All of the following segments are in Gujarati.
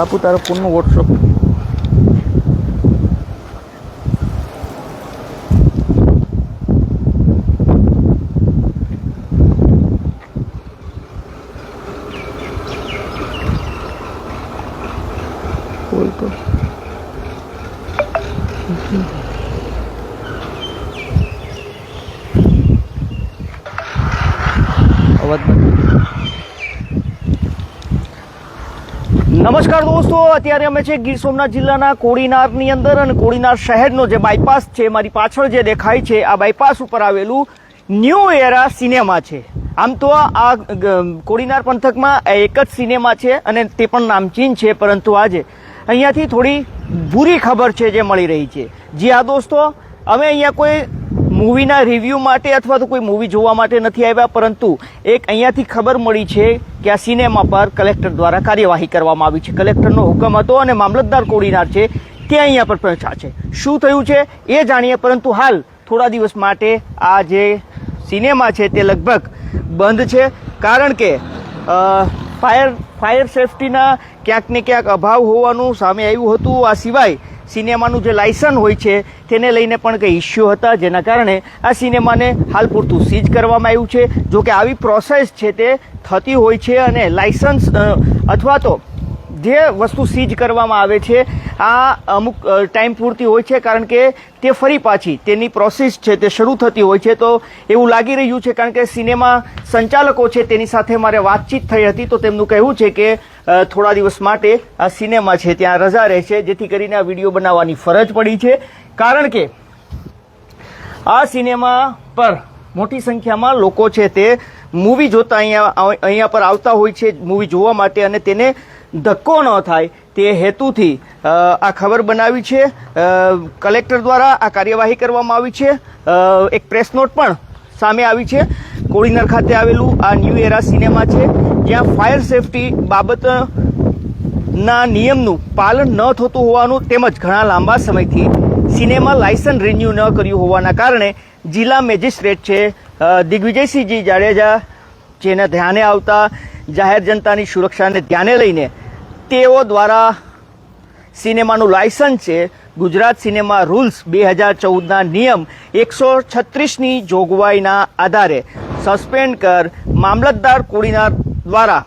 બાપુ તારો ફોનનો વોટ્સઅપ બોલ તો અવાજ નમસ્કાર દોસ્તો, અત્યારે અમે છે ગીર સોમનાથ જિલ્લાના કોડીનારની અંદર અને કોડીનાર શહેરનો જે બાયપાસ છે, મારી પાછળ જે દેખાય છે, આ બાયપાસ ઉપર આવેલું ન્યૂ એરા સિનેમા છે. આમ તો આ કોડીનાર પંથકમાં એક જ સિનેમા છે અને તે પણ નામચીન છે, પરંતુ આજે અહીંયાથી થોડી બુરી ખબર છે, જે મળી રહી છે. જી હા દોસ્તો, અમે અહીંયા કોઈ મૂવીના રિવ્યૂ માટે અથવા તો કોઈ મૂવી જોવા માટે નથી આવ્યા, પરંતુ એક અહીંયાથી ખબર મળી છે કે આ સિનેમા પર કલેક્ટર દ્વારા કાર્યવાહી કરવામાં આવી છે. કલેક્ટરનો હુકમ હતો અને મામલતદાર કોડીનાર છે, તે અહીંયા પર પહોંચ્યા છે. શું થયું છે એ જાણીએ, પરંતુ હાલ થોડા દિવસ માટે આ જે સિનેમા છે તે લગભગ બંધ છે, કારણ કે ફાયર ફાયર સેફટીના ક્યાંક ને ક્યાંક અભાવ હોવાનું સામે આવ્યું હતું. આ સિવાય સિનેમાનું જે લાયસન્સ હોય છે, તેને લઈને પણ કંઈ ઇસ્યુ હતા જેના કારણે આ સિનેમાને હાલ પૂરતું સીઝ કરવામાં આવ્યું છે. જો કે આવી પ્રોસેસ છે તે થતી હોય છે અને લાયસન્સ અથવા તો જે વસ્તુ સીઝ કરવામાં આવે છે, આ અમુક ટાઈમ પૂરતી હોય છે કારણ કે તે ફરી પાછી તેની પ્રોસેસ છે તે શરૂ થતી હોય છે. તો એવું લાગી રહ્યું છે કારણ કે સિનેમા સંચાલકો છે તેની સાથે મારે વાતચીત થઈ હતી. તો તેમનું કહેવું છે કે થોડા દિવસ માટે આ સિનેમા છે ત્યાં રજા રહેશે, જેથી કરીને આ વીડિયો બનાવવાની ફરજ પડી છે. કારણ કે આ સિનેમા પર મોટી સંખ્યામાં લોકો છે તે મૂવી જોતા અહીંયા અહીંયા પર આવતા હોય છે મૂવી જોવા માટે અને તેને ધક્કો ન થાય તે હેતુથી આ ખબર બનાવી છે. કલેક્ટર દ્વારા આ કાર્યવાહી કરવામાં આવી છે. એક પ્રેસ નોટ પણ સામે આવી છે. કોળીનર ખાતે આવેલું આ ન્યૂ એરા સિનેમા છે, જ્યાં ફાયર સેફટી બાબત ના નિયમનું પાલન ન થતું હોવાનું તેમજ ઘણા લાંબા સમયથી સિનેમા લાયસન્સ રિન્યુ ન કર્યું હોવાના કારણે જિલ્લા મેજિસ્ટ્રેટ છે દિગ્વિજયસિંહજી જાડેજા જેને ધ્યાને આવતા જાહેર જનતાની સુરક્ષાને ધ્યાને લઈને તેઓ દ્વારા સિનેમાનું લાયસન્સ છે. ગુજરાત સિનેમા રૂલ્સ બે હજાર ચૌદના નિયમ એકસો છત્રીસની જોગવાઈના આધારે સસ્પેન્ડ કર મામલતદાર કોડીના દ્વારા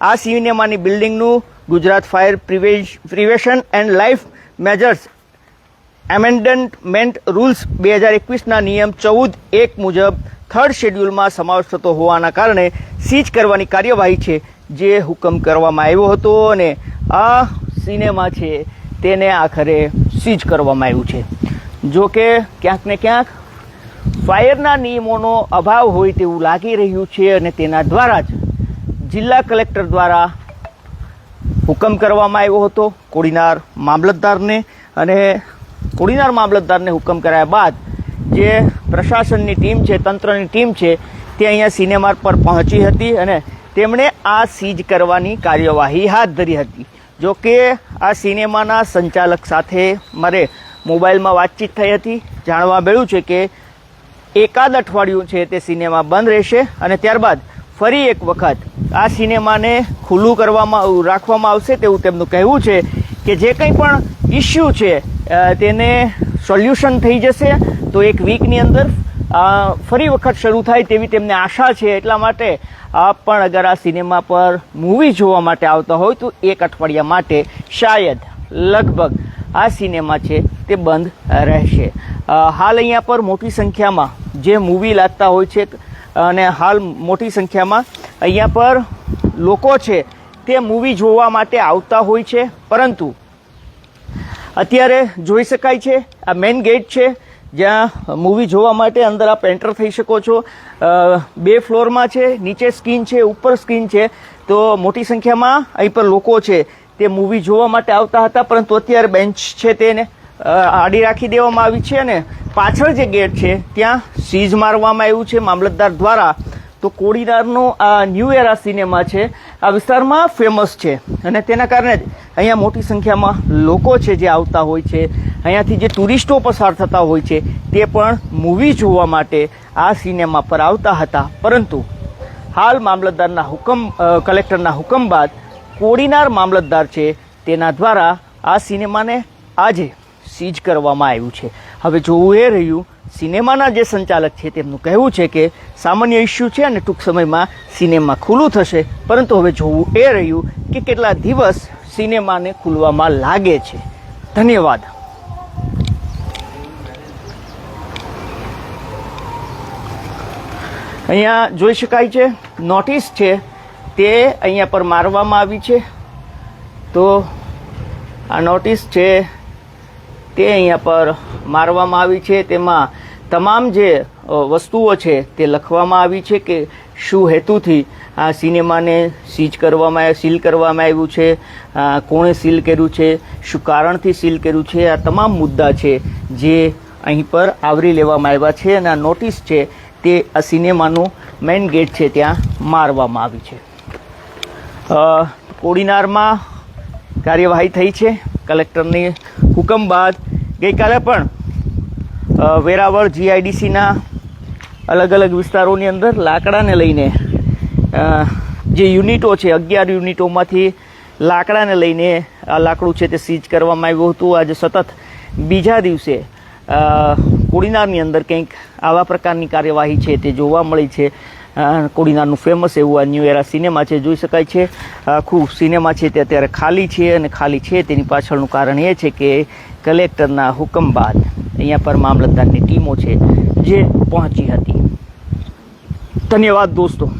આ સિનેમાની બિલ્ડિંગનું Gujarat fire prevention and life measures amendment rules બે હજાર એકવીસના નિયમ ચૌદ એક મુજબ થર્ડ શેડ્યુલમાં સમાવેશ થતો હોવાના કારણે સીઝ કરવાની કાર્યવાહી છે. જે હુકમ કરવામાં આવ્યો હતો અને આ સિનેમા છે તેને આખરે સીઝ કરવામાં આવ્યું છે. જો કે ક્યાંક ને ક્યાંક ફાયરના નિયમોનો અભાવ હોય તેવું લાગી રહ્યું છે અને તેના દ્વારા જ જિલ્લા કલેક્ટર દ્વારા હુકમ કરવામાં આવ્યો હતો. કોડીનાર મામલતદારને અને કોડીનાર મામલતદારને હુકમ કરાયા બાદ જે પ્રશાસનની ટીમ છે, તંત્રની ટીમ છે, તે અહીંયા સિનેમા પર પહોંચી હતી અને તેમણે આ સીઝ કરવાની કાર્યવાહી હાથ ધરી હતી. જો કે આ સિનેમાના સંચાલક સાથે મારે મોબાઈલમાં વાતચીત થઈ હતી. જાણવા મળ્યું છે કે એકાદ અઠવાડિયું છે તે સિનેમા બંધ રહેશે અને ત્યારબાદ ફરી એક વખત આ સિનેમાને ખુલ્લું કરવામાં રાખવામાં આવશે તેવું તેમનું કહેવું છે કે જે કંઈ પણ ઇસ્યુ છે તેને સોલ્યુશન થઈ જશે. તો એક વીકની અંદર ફરી વખત શરૂ થાય તેવી તેમને આશા છે. એટલા માટે આપ પણ અગર આ સિનેમા પર મૂવી જોવા માટે આવતા હોય તો એક અઠવાડિયા માટે શાયદ લગભગ આ સિનેમા છે તે બંધ રહેશે. હાલ અહીંયા પર મોટી સંખ્યામાં જે મૂવી લાગતા હોય છે અને હાલ મોટી સંખ્યામાં અહીંયા પર લોકો છે તે મૂવી જોવા માટે આવતા હોય છે. પરંતુ અત્યારે જોઈ શકાય છે, આ મેઇન ગેટ છે જ્યાં મૂવી જોવા માટે અંદર આપ એન્ટર થઈ શકો છો. બે ફ્લોરમાં છે, નીચે સ્ક્રીન છે, ઉપર સ્ક્રીન છે. તો મોટી સંખ્યામાં અહીં પર લોકો છે, તે મૂવી જોવા માટે આવતા હતા, પરંતુ અત્યારે બેન્ચ છે તેને આડી રાખી દેવામાં આવી છે અને પાછળ જે ગેટ છે, ત્યાં સીઝ મારવામાં આવ્યું છે મામલતદાર દ્વારા. તો કોડીનારનો આ ન્યૂ એરા સિનેમા છે, આ વિસ્તારમાં ફેમસ છે. અને તેના કારણે જ અહીંયા મોટી સંખ્યામાં લોકો છે જે આવતા હોય છે. અહીંયાથી જે ટુરિસ્ટો પસાર થતા હોય છે, તે પણ મૂવી જોવા માટે આ સિનેમા પર આવતા હતા. પરંતુ હાલ મામલતદારના હુકમ કલેક્ટરના હુકમ બાદ કોડીનાર મામલતદાર છે તેના દ્વારા આ સિનેમાને આજે સીઝ કરવામાં આવ્યું છે. હવે જોવું એ રહ્યું સિનેમાના જે સંચાલક છે તેમનું કહેવું છે કે સામાન્ય ઇસ્યુ છે અને ટૂંક સમયમાં સિનેમા ખુલ્લું થશે. પરંતુ હવે જોવું એ રહ્યું કે કેટલા દિવસ સિનેમાને ખુલવામાં લાગે છે. ધન્યવાદ. અહીંયા જોઈ શકાય છે નોટિસ છે, તે અહીંયા પર મારવામાં આવી છે. તો આ નોટિસ છે, તે અહીંયા પર મારવામાં આવી છે. તેમાં તમામ જે વસ્તુઓ છે, તે લખવામાં આવી છે કે શું હેતુથી આ સિનેમાને સીજ કરવામાં, સીલ કરવામાં આવ્યું છે કોણે સીલ કર્યું છે, શું કારણથી સીલ કર્યું છે, આ તમામ મુદ્દા છે જે અહીં પર આવરી લેવામાં આવ્યા છે. અને આ નોટિસ છે તે આ સિનેમાનું મેઇન ગેટ છે ત્યાં મારવામાં આવી છે. કોડીનારમાં કાર્યવાહી થઈ છે. કલેક્ટરની હુકમ બાદ ગઈકાલે પણ વેરાવળ જીઆઈડીસીના અલગ અલગ વિસ્તારોની અંદર લાકડાને લઈને જે યુનિટો છે, અગિયાર યુનિટોમાંથી લાકડાને લઈને આ લાકડું છે તે સીઝ કરવામાં આવ્યું હતું. આજે સતત બીજા દિવસે કોડીનારની અંદર કંઈક આવા પ્રકારની કાર્યવાહી છે તે જોવા મળી છે. કોડીનારનું ફેમસ એવું આ ન્યૂ એરા સિનેમા છે. જોઈ શકાય છે. આખું સિનેમા છે તે અત્યારે ખાલી છે અને ખાલી છે. તેની પાછળનું કારણ એ છે કે કલેક્ટરના હુકમ બાદ અહીંયા પર મામલતદારની ટીમો છે જે પહોંચી હતી. ધન્યવાદ દોસ્તો.